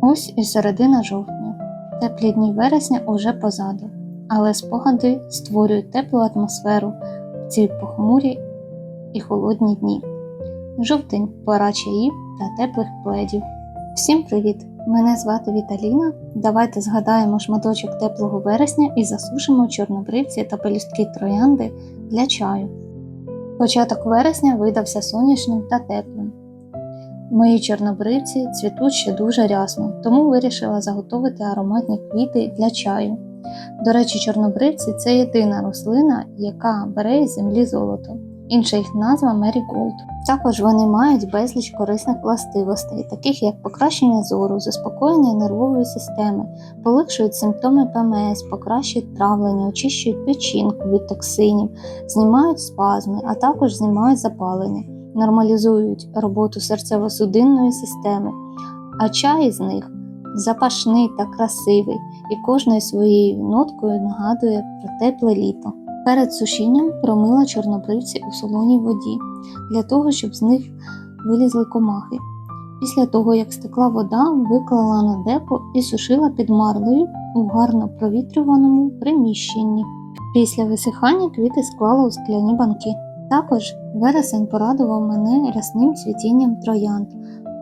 Ось і середина жовтня. Теплі дні вересня уже позаду, але спогади створюють теплу атмосферу в ці похмурі і холодні дні. Жовтень пора чаїв та теплих пледів. Всім привіт! Мене звати Віталіна. Давайте згадаємо шматочок теплого вересня і засушимо чорнобривці та пелюстки троянди для чаю. Початок вересня видався сонячним та теплим. Мої чорнобривці цвітуть ще дуже рясно, тому вирішила заготовити ароматні квіти для чаю. До речі, чорнобривці це єдина рослина, яка бере із землі золото. Інша їх назва Меріголд. Також вони мають безліч корисних властивостей, таких як покращення зору, заспокоєння нервової системи, полегшують симптоми ПМС, покращують травлення, очищують печінку від токсинів, знімають спазми, а також знімають запалення, нормалізують роботу серцево-судинної системи. А чай з них запашний та красивий і кожною своєю ноткою нагадує про тепле літо. Перед сушінням промила чорнобривці у солоній воді для того, щоб з них вилізли комахи. Після того, як стекла вода, виклала на депо і сушила під марлею у гарно провітрюваному приміщенні. Після висихання квіти склала у скляні банки. Також вересень порадував мене рясним цвітінням троянд,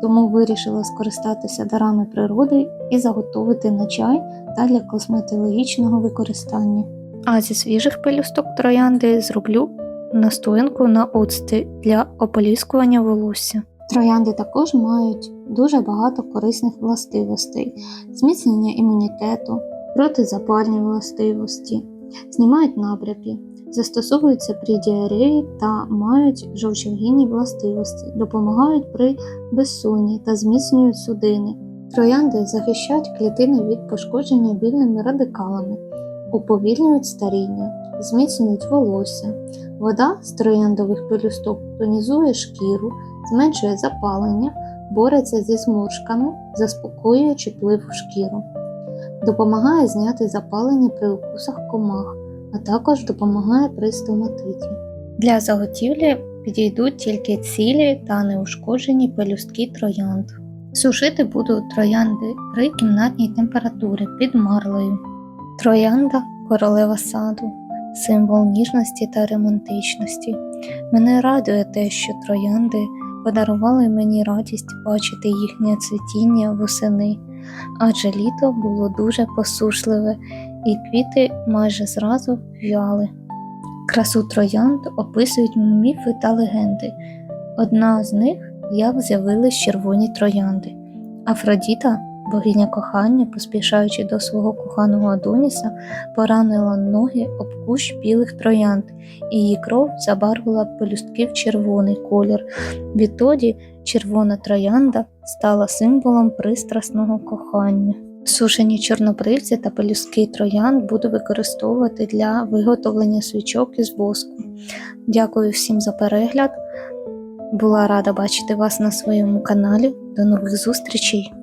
тому вирішила скористатися дарами природи і заготовити на чай та для косметологічного використання. А зі свіжих пелюсток троянди зроблю настоянку на оцти для ополіскування волосся. Троянди також мають дуже багато корисних властивостей: зміцнення імунітету, протизапальні властивості, знімають набряки, застосовуються при діареї та мають жовчогінні властивості, допомагають при безсонні та зміцнюють судини. Троянди захищають клітини від пошкодження вільними радикалами уповільнюють старіння, зміцнюють волосся. Вода з трояндових пелюсток тонізує шкіру, зменшує запалення, бореться зі зморшками, заспокоює чутливу шкіру, допомагає зняти запалення при укусах комах, а також допомагає при стоматиті. Для заготівлі підійдуть тільки цілі та неушкоджені пелюстки троянд. Сушити буду троянди при кімнатній температурі під марлею. Троянда королева саду, символ ніжності та романтичності. Мене радує те, що троянди подарували мені радість бачити їхнє цвітіння восени, адже літо було дуже посушливе, і квіти майже зразу в'яли. Красу троянд описують міфи та легенди. Одна з них як з'явились червоні троянди. Афродіта Богиня кохання, поспішаючи до свого коханого Адоніса, поранила ноги об кущ білих троянд, і її кров забарвила пелюстки в червоний колір. Відтоді червона троянда стала символом пристрасного кохання. Сушені чорнобривці та пелюстки троянд буду використовувати для виготовлення свічок із воску. Дякую всім за перегляд. Була рада бачити вас на своєму каналі. До нових зустрічей!